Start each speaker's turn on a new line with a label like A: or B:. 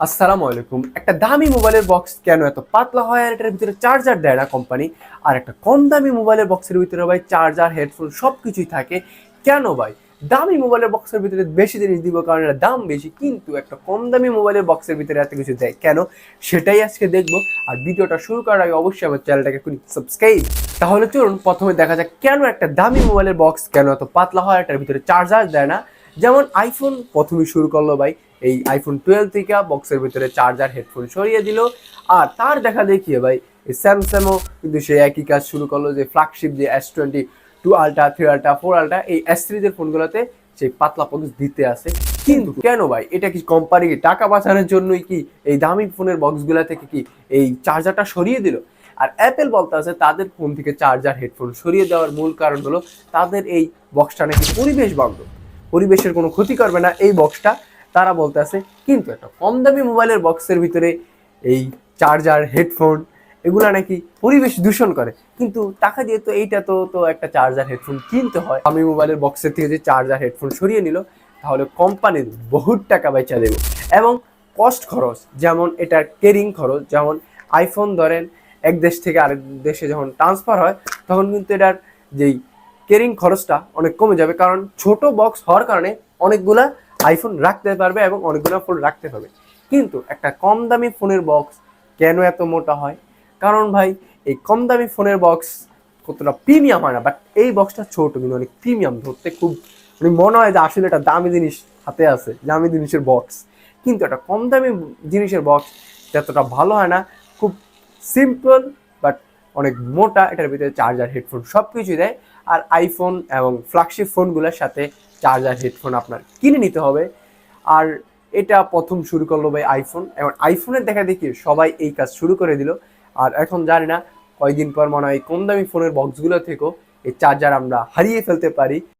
A: আসসালামু আলাইকুম। একটা দামি মোবাইলের বক্স কেন এত পাতলা হয় আর এটার ভিতরে চার্জার দেয় না কোম্পানি আর একটা কম দামি মোবাইলের বক্সের ভিতরে ভাই চার্জার হেডফোন সব কিছুই থাকে। কেন ভাই? দামি মোবাইলের বক্সের ভিতরে বেশি জিনিস দিব কারণ এটা দাম বেশি, কিন্তু একটা কম দামি মোবাইলের বক্সের ভিতরে এত কিছু দেয় কেন? সেটাই আজকে দেখব। আর ভিডিওটা শুরু করার আগে অবশ্যই আমার চ্যানেলটাকে এখনই সাবস্ক্রাইব তাহলে চলুন, প্রথমে দেখা যাক কেন একটা দামি মোবাইলের বক্স কেন এত পাতলা হয় এটার ভিতরে চার্জার দেয় না। যেমন আইফোন প্রথমে শুরু করল ভাই। এই আইফোন টুয়েলভ থেকে বক্সের ভিতরে চার্জার হেডফোন সরিয়ে দিল। আর তার দেখা দেখিয়ে ভাই, এই স্যামসাংও কিন্তু সে একই কাজ শুরু করল যে ফ্ল্যাগশিপ যে S twenty two ultra three ultra four ultra এই এস সিরিজের ফোনগুলোতে সেই পাতলা বক্স দিতে আসে। কিন্তু কেন ভাই? এটা কি কোম্পানি কি টাকা বাঁচানোর জন্যই কি এই দামি ফোনের বক্সগুলো থেকে কি এই চার্জারটা সরিয়ে দিল? আর অ্যাপেল বলতে আছে তাদের ফোন থেকে চার্জার হেডফোন সরিয়ে দেওয়ার মূল কারণ হলো তাদের এই বক্সটা নাকি পরিবেশ বান্ধব। পরিবেশের কোনো ক্ষতি করবে না এই বক্সটা তারা বলতে আছে, কিন্তু একটা কম দামি মোবাইলের বক্সের ভিতরে এই চার্জার হেডফোন এগুলো নাকি পরিবেশ দূষণ করে। কিন্তু টাকা দিয়ে তো এইটা তো তো একটা চার্জার হেডফোন কিনতে হয়। আমি মোবাইলের বক্সের থেকে যে চার্জার হেডফোন সরিয়ে নিল, তাহলে কোম্পানির বহুত টাকা বেচা দেবে। এবং কস্ট খরচ, যেমন এটার কেরিং খরচ, যেমন আইফোন ধরেন, এক দেশ থেকে আরেক দেশে যখন ট্রান্সফার হয়, তখন কিন্তু এটার যেই কেরিং খরচটা অনেক কমে যাবে কারণ ছোট বক্স হওয়ার কারণে অনেকগুলা আইফোন রাখতে পারবে এবং অনেকগুলো ফোন রাখতে পারবে কিন্তু একটা কম দামি ফোনের বক্স কেন এত মোটা হয়? কারণ ভাই, এই কম দামি ফোনের বক্স কতটা প্রিমিয়াম হয় না? বাট এই বক্সটা ছোট, কিন্তু অনেক প্রিমিয়াম ধরতে খুব মানে মনে হয় যে আসলে একটা দামি জিনিস হাতে আছে, দামি জিনিসের বক্স কিন্তু একটা কম দামি জিনিসের বক্স এতটা ভালো হয় না, খুব সিম্পল বাট অনেক মোটা, এটার ভিতরে চার্জার হেডফোন সব কিছুই দেয়। আর আইফোন এবং ফ্ল্যাগশিপ ফোনগুলোর সাথে চার্জার হেডফোন আপনার কিনে নিতে হবে। আর এটা প্রথম শুরু করল ভাই আইফোন এবং আইফোনের দেখা দেখি সবাই এই কাজ শুরু করে দিল। আর এখন জানি না কয়েকদিন পর মনে হয় কম দামি ফোনের বক্সগুলো থেকেও এই চার্জার আমরা হারিয়ে ফেলতে পারি।